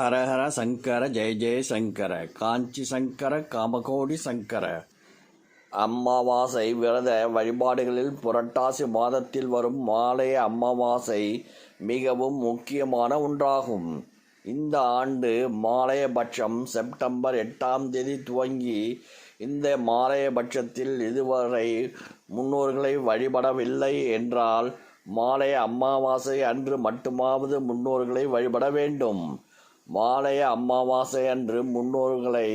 ஹரஹர சங்கர ஜெய ஜெய சங்கர காஞ்சி சங்கர காமகோடி சங்கர. அமாவாசை விரத வழிபாடுகளில் புரட்டாசி மாதத்தில் வரும் மாலை அமாவாசை மிகவும் முக்கியமான ஒன்றாகும். இந்த ஆண்டு மாலையபட்சம் செப்டம்பர் எட்டாம் தேதி துவங்கி இந்த மாலையபட்சத்தில் இதுவரை முன்னோர்களை வழிபடவில்லை என்றால் மாலை அமாவாசை அன்று மட்டுமாவது முன்னோர்களை வழிபட வேண்டும். மாலைய அமாவாசை அன்று முன்னோர்களை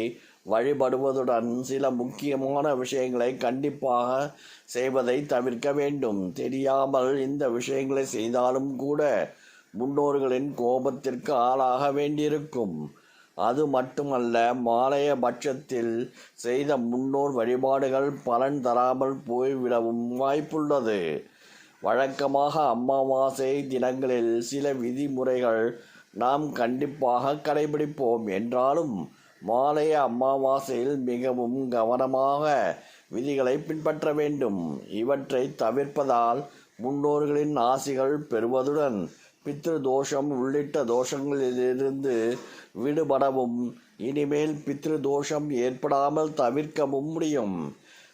வழிபடுவதுடன் சில முக்கியமான விஷயங்களை கண்டிப்பாக செய்வதை தவிர்க்க வேண்டும். தெரியாமல் இந்த விஷயங்களை செய்தாலும் கூட முன்னோர்களின் கோபத்திற்கு ஆளாக வேண்டியிருக்கும். அது மட்டுமல்ல மாலைய பட்சத்தில் செய்த முன்னோர் வழிபாடுகள் பலன் தராமல் போய்விடவும் வாய்ப்புள்ளது. வழக்கமாக அமாவாசை தினங்களில் சில விதிமுறைகள் நாம் கண்டிப்பாக கடைபிடிப்போம். என்றாலும் மாலை அமாவாசையில் மிகவும் கவனமாக விதிகளை பின்பற்ற வேண்டும். இவற்றை தவிர்ப்பதால் முன்னோர்களின் ஆசிகள் பெறுவதுடன் பித்ரு தோஷம் உள்ளிட்ட தோஷங்களிலிருந்து விடுபடவும் இனிமேல் பித்ரு தோஷம் ஏற்படாமல் தவிர்க்கவும் முடியும்.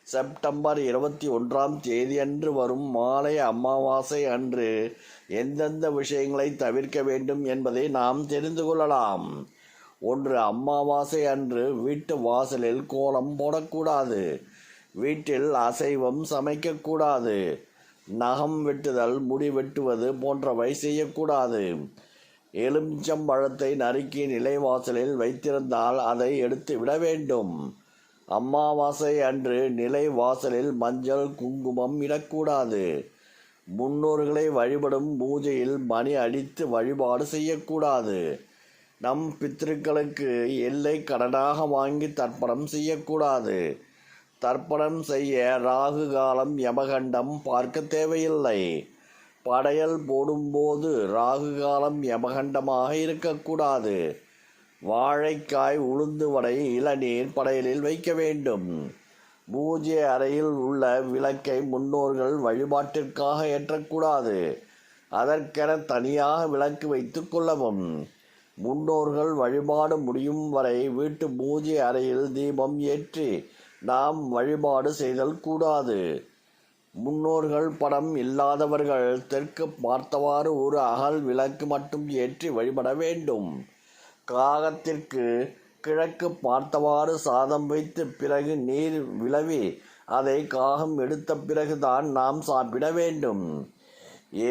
செப்டம்பர் இருபத்தி ஒன்றாம் தேதியன்று வரும் மாலை அமாவாசை அன்று எந்தெந்த விஷயங்களை தவிர்க்க வேண்டும் என்பதை நாம் தெரிந்து கொள்ளலாம். ஒன்று அமாவாசை அன்று வீட்டு வாசலில் கோலம் போடக்கூடாது. வீட்டில் அசைவம் சமைக்கக்கூடாது. நகம் வெட்டுதல் முடி வெட்டுவது போன்றவை செய்யக்கூடாது. எலுமிச்சம்பழத்தை நறுக்கி நிலைவாசலில் வைத்திருந்தால் அதை எடுத்து விட வேண்டும். அமாவாசை அன்று நிலை வாசலில் மஞ்சள் குங்குமம் இடக்கூடாது. முன்னோர்களை வழிபடும் பூஜையில் மணி அடித்து வழிபாடு செய்யக்கூடாது. நம் பித்திருக்களுக்கு எல்லை கடனாக வாங்கி தர்ப்பணம் செய்யக்கூடாது. தர்ப்பணம் செய்ய ராகு காலம் யமகண்டம் பார்க்க தேவையில்லை. படையல் போடும்போது ராகு காலம் யமகண்டமாக இருக்கக்கூடாது. வாழைக்காய் உளுந்து வடை இளநீர் படையலில் வைக்க வேண்டும். பூஜை அறையில் உள்ள விளக்கை முன்னோர்கள் வழிபாட்டிற்காக ஏற்றக்கூடாது. அதற்கென தனியாக விளக்கு வைத்து கொள்ளவும். முன்னோர்கள் வழிபாடு முடியும் வரை வீட்டு பூஜை அறையில் தீபம் ஏற்றி நாம் வழிபாடு செய்தல் கூடாது. முன்னோர்கள் படம் இல்லாதவர்கள் தெற்கு பார்த்தவாறு ஒரு அகல் விளக்கு மட்டும் ஏற்றி வழிபட வேண்டும். காகத்திற்கு கிழக்கு பார்த்தவாறு சாதம் வைத்து பிறகு நீர் விளவி அதை காகம் எடுத்த பிறகுதான் நாம் சாப்பிட வேண்டும்.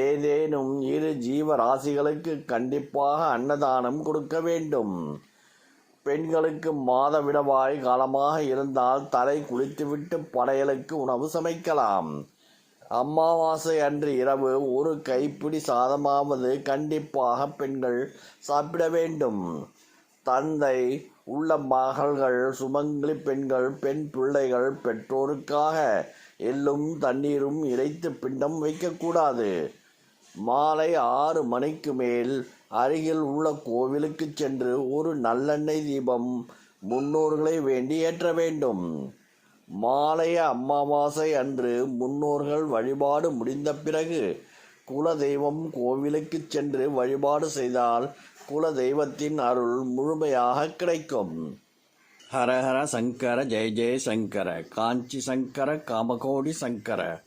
ஏதேனும் இரு ஜீவராசிகளுக்கு கண்டிப்பாக அன்னதானம் கொடுக்க வேண்டும். பெண்களுக்கு மாதவிடவாய் காலமாக இருந்தால் தலை குளித்துவிட்டு படையலுக்கு உணவு சமைக்கலாம். அமாவாசை அன்று இரவு ஒரு கைப்பிடி சாதமாவது கண்டிப்பாக பெண்கள் சாப்பிட வேண்டும். தந்தை உள்ள மகள்கள் சுமங்கலி பெண்கள் பெண் பிள்ளைகள் பெற்றோருக்காக எள்ளும் தண்ணீரும் இறைத்து பிண்டம் வைக்கக்கூடாது. மாலை ஆறு மணிக்கு மேல் அருகில் உள்ள கோவிலுக்கு சென்று ஒரு நல்லெண்ணெய் தீபம் முன்னோர்களை வேண்டி ஏற்ற வேண்டும். மாலைய அமாவாசை அன்று முன்னோர்கள் வழிபாடு முடிந்த பிறகு குலதெய்வம் கோவிலுக்கு சென்று வழிபாடு செய்தால் குல தெய்வத்தின் அருள் முழுமையாக கிடைக்கும். ஹரஹர சங்கர ஜெய ஜெய சங்கர காஞ்சி சங்கர காமகோடி சங்கர.